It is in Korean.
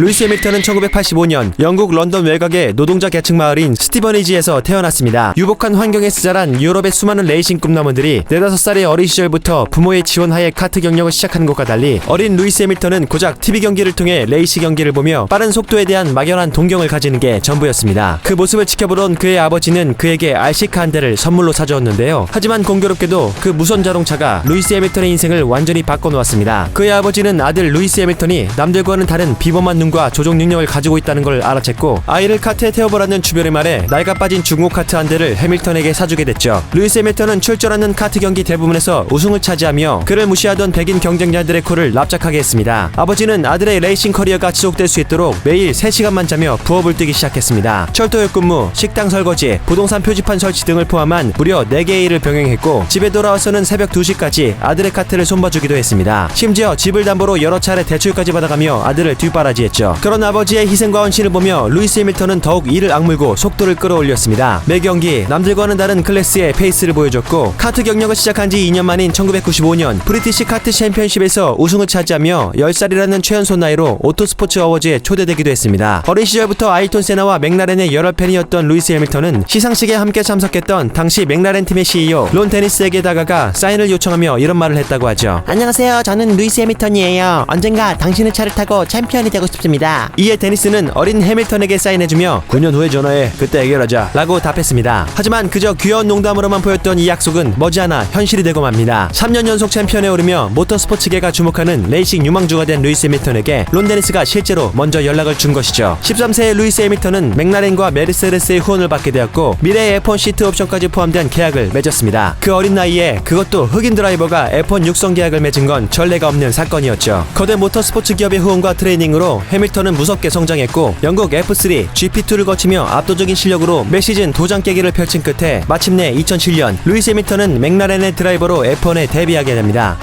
루이스 해밀턴은 1985년 영국 런던 외곽의 노동자 계층 마을인 스티버니지에서 태어났습니다. 유복한 환경에서 자란 유럽의 수많은 레이싱 꿈나무들이 4, 5살의 어린 시절부터 부모의 지원하에 카트 경력을 시작한 것과 달리 어린 루이스 해밀턴은 고작 TV 경기를 통해 레이시 경기를 보며 빠른 속도에 대한 막연한 동경을 가지는 게 전부였습니다. 그 모습을 지켜보던 그의 아버지는 그에게 RC카 한 대를 선물로 사주었는데요. 하지만 공교롭게도 그 무선 자동차가 루이스 해밀턴의 인생을 완전히 바꿔놓았습니다. 그의 아버지는 아들 루이스 해밀턴이 남들과는 다른 비범한 눈과 조종 능력을 가지고 있다는 걸 알아챘고 아이를 카트에 태워보라는 주변의 말에 낡아 빠진 중고 카트 한 대를 해밀턴에게 사주게 됐죠. 루이스 해밀턴은 출전하는 카트 경기 대부분에서 우승을 차지하며 그를 무시하던 백인 경쟁자들의 코를 납작하게 했습니다. 아버지는 아들의 레이싱 커리어가 지속될 수 있도록 매일 3시간만 자며 부업을 뛰기 시작했습니다. 철도역 근무, 식당 설거지, 부동산 표지판 설치 등을 포함한 무려 4개의 일을 병행했고 집에 돌아와서는 새벽 2시까지 아들의 카트를 손봐주기도 했습니다. 심지어 집을 담보로 여러 차례 대출까지 받아가며 아들을 뒷바라지했죠. 그런 아버지의 희생과 헌신을 보며 루이스 해밀턴은 더욱 이를 악물고 속도를 끌어올렸습니다. 매 경기 남들과는 다른 클래스의 페이스를 보여줬고 카트 경력을 시작한 지 2년 만인 1995년 브리티시 카트 챔피언십에서 우승을 차지하며 10살이라는 최연소 나이로 오토스포츠 어워즈에 초대되기도 했습니다. 어린 시절부터 아이톤 세나와 맥라렌의 열혈 팬이었던 루이스 해밀턴은 시상식에 함께 참석했던 당시 맥라렌 팀의 CEO 론 데니스에게 다가가 사인을 요청하며 이런 말을 했다고 하죠. 안녕하세요. 저는 루이스 해밀턴이에요. 언젠가 당신의 차를 타고 챔피언이 되고 싶습니다. 이에 데니스는 어린 해밀턴에게 사인해주며 9년 후에 전화해 그때 해결하자 라고 답했습니다. 하지만 그저 귀여운 농담으로만 보였던 이 약속은 머지않아 현실이 되고 맙니다. 3년 연속 챔피언에 오르며 모터스포츠계가 주목하는 레이싱 유망주가 된 루이스 해밀턴에게 론 데니스가 실제로 먼저 연락을 준 것이죠. 13세의 루이스 해밀턴은 맥라렌과 메르세데스의 후원을 받게 되었고 미래의 F1 시트 옵션까지 포함된 계약을 맺었습니다. 그 어린 나이에 그것도 흑인 드라이버가 F1 육성 계약을 맺은 건 전례가 없는 사건이었죠. 거대 모터스포츠 기업의 후원과 트레이닝으로 해밀턴은 무섭게 성장했고 영국 F3, GP2를 거치며 압도적인 실력으로 매 시즌 도장 깨기를 펼친 끝에 마침내 2007년 루이스 해밀턴은 맥라렌의 드라이버로 F1에 데뷔하게 됩니다.